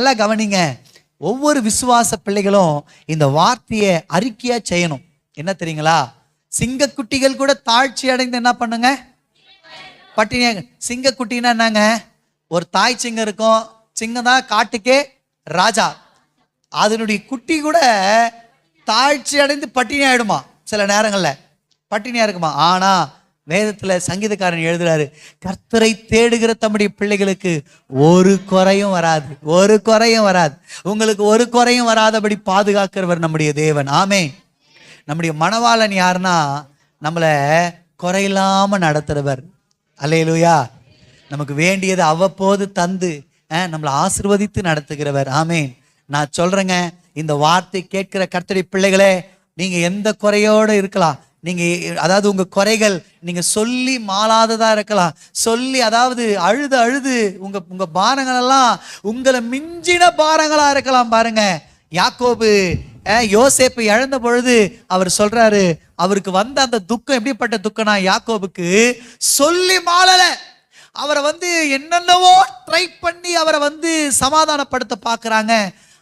நல்லா கவனிங்க. ஒவ்வொரு விசுவாச பிள்ளைகளும் இந்த வார்த்தையை அறிக்கையா செய்யணும். என்ன தெரியுங்களா? சிங்கக்குட்டிகள் கூட தாழ்ச்சி அடைந்து என்ன பண்ணுங்க? பட்டினியாக சிங்கக்குட்டின்னா என்னங்க? ஒரு தாய் சிங்கம் இருக்கும். சிங்கம் தான் காட்டுக்கே ராஜா. அதனுடைய குட்டி கூட தாழ்ச்சி அடைந்து பட்டினி ஆயிடுமா? சில நேரங்களில். பட்டினியா இருக்குமா? ஆனா வேதத்தில் சங்கீதக்காரன் எழுதுறாரு கர்த்தரை தேடுகிற தம்முடைய பிள்ளைகளுக்கு ஒரு குறையும் வராது ஒரு குறையும் வராது. உங்களுக்கு ஒரு குறையும் வராதபடி பாதுகாக்கிறவர் நம்முடைய தேவன். ஆமே நம்முடைய மணவாளன் யாருன்னா நம்மளை குறையில்லாமல் நடத்துகிறவர் அல்லேலூயா. நமக்கு வேண்டியதை அவ்வப்போது தந்து நம்மளை ஆசிர்வதித்து நடத்துகிறவர். ஆமேன். நான் சொல்கிறேங்க இந்த வார்த்தை கேட்கிற கர்த்தரி பிள்ளைகளே நீங்கள் எந்த குறையோட இருக்கலாம். நீங்கள் அதாவது உங்கள் குறைகள் நீங்கள் சொல்லி மாளாததாக இருக்கலாம். சொல்லி அதாவது அழுது அழுது உங்கள் உங்கள் பாரங்களெல்லாம் உங்களை மிஞ்சின பாரங்களா இருக்கலாம் பாருங்க. யாக்கோபு அஹ், யோசேப்பு இழந்த பொழுது அவர் சொல்றாரு அவருக்கு வந்த அந்த துக்கம் எப்படிப்பட்ட துக்கம்னா யாக்கோபுக்கு சொல்லி மாளல. அவரை வந்து என்னென்னவோ ட்ரை பண்ணி அவரை வந்து சமாதானப்படுத்த பார்க்குறாங்க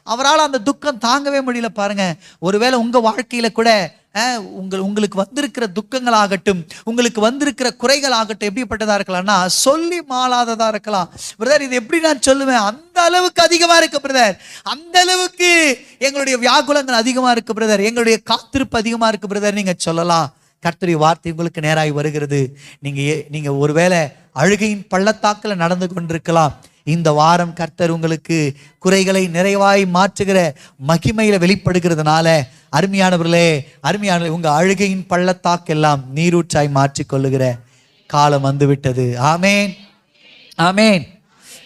அவரால் அந்த துக்கம் தாங்கவே முடியல பாருங்க. ஒருவேளை உங்க வாழ்க்கையில கூட உங்கள் உங்களுக்கு வந்திருக்கிற துக்கங்களாகட்டும் உங்களுக்கு வந்திருக்கிற குறைகள் ஆகட்டும் எப்படிப்பட்டதா இருக்கலாம்னா சொல்லி மாளாததா இருக்கலாம். பிரதர் இது எப்படி நான் சொல்லுவேன்? அந்த அளவுக்கு அதிகமா இருக்கு பிரதர் அந்த அளவுக்கு எங்களுடைய வியாகுலங்கள் அதிகமா இருக்கு பிரதர் எங்களுடைய காத்திருப்பு அதிகமா இருக்கு பிரதர் நீங்க சொல்லலாம். கர்த்தருடைய வார்த்தை உங்களுக்கு நேராகி வருகிறது. நீங்க ஏ- நீங்க ஒருவேளை அழுகையின் பள்ளத்தாக்கில் நடந்து கொண்டிருக்கலாம். இந்த வாரம் கர்த்தர் உங்களுக்கு குறைகளை நிறைவாய் மாற்றுகிற மகிமையில வெளிப்படுகிறதுனால அருமையானவர்களே அருமையான உங்க அழுகையின் பள்ளத்தாக்கெல்லாம் நீரூற்றாய் மாற்றிக் கொள்ளுகிற காலம் வந்துவிட்டது. ஆமேன். ஆமேன்.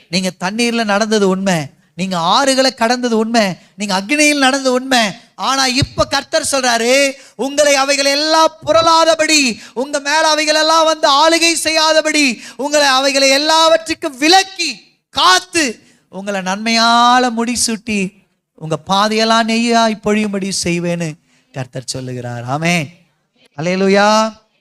நீங்க தண்ணீர்ல நடந்தது உண்மை நீங்க ஆறுகளை கடந்தது உண்மை நீங்க அக்னியில் நடந்தது உண்மை ஆனா இப்ப கர்த்தர் சொல்றாரு உங்களை அவைகள் எல்லாம் புரளாதபடி உங்க மேல அவைகள் எல்லாம் வந்து ஆளுகை செய்யாதபடி உங்களை அவைகளை எல்லாவற்றுக்கும் விலக்கி காத்து உங்களை நன்மையால முடிசூட்டி உங்க பாதையெல்லாம் நெய்யா இப்பொழியும்படி செய்வேன்னு கர்த்தர் சொல்லுகிறார். ஆமே அலையலுயா